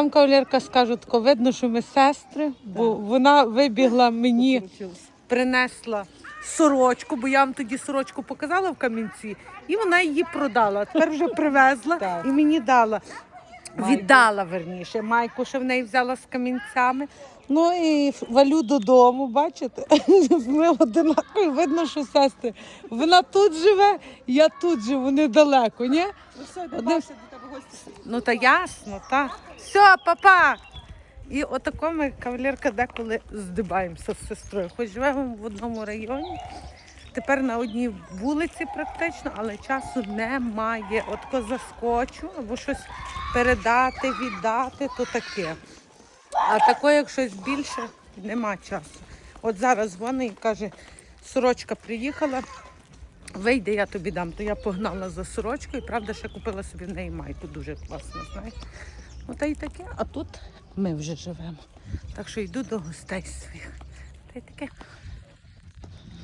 Там кавалерка скаже, тако видно, що ми сестри, бо вона вибігла мені, принесла сорочку, бо я вам тоді сорочку показала в камінці, і вона її продала. Тепер вже привезла і мені дала. Віддала верніше. Майку ще в неї взяла з камінцями. Ну і валю додому, бачите? Ми одинакові, видно, що сестри. Вона тут живе, я тут живу недалеко, ні? Ну все, до тебе гості. Ну та ясно, так. Все, папа. І отако ми кавалерка деколи здибаємося з сестрою. Хоч живемо в одному районі. Тепер на одній вулиці практично, але часу немає. Отко заскочу або щось передати, віддати, то таке. А тако, як щось більше, нема часу. От зараз вони і каже, сорочка приїхала, вийде, я тобі дам. То я погнала за сорочкою, правда, ще купила собі в неї майку, дуже класно, знаєш. Ну та таке, а тут ми вже живемо. Так що йду до гостей своїх. Та й таке.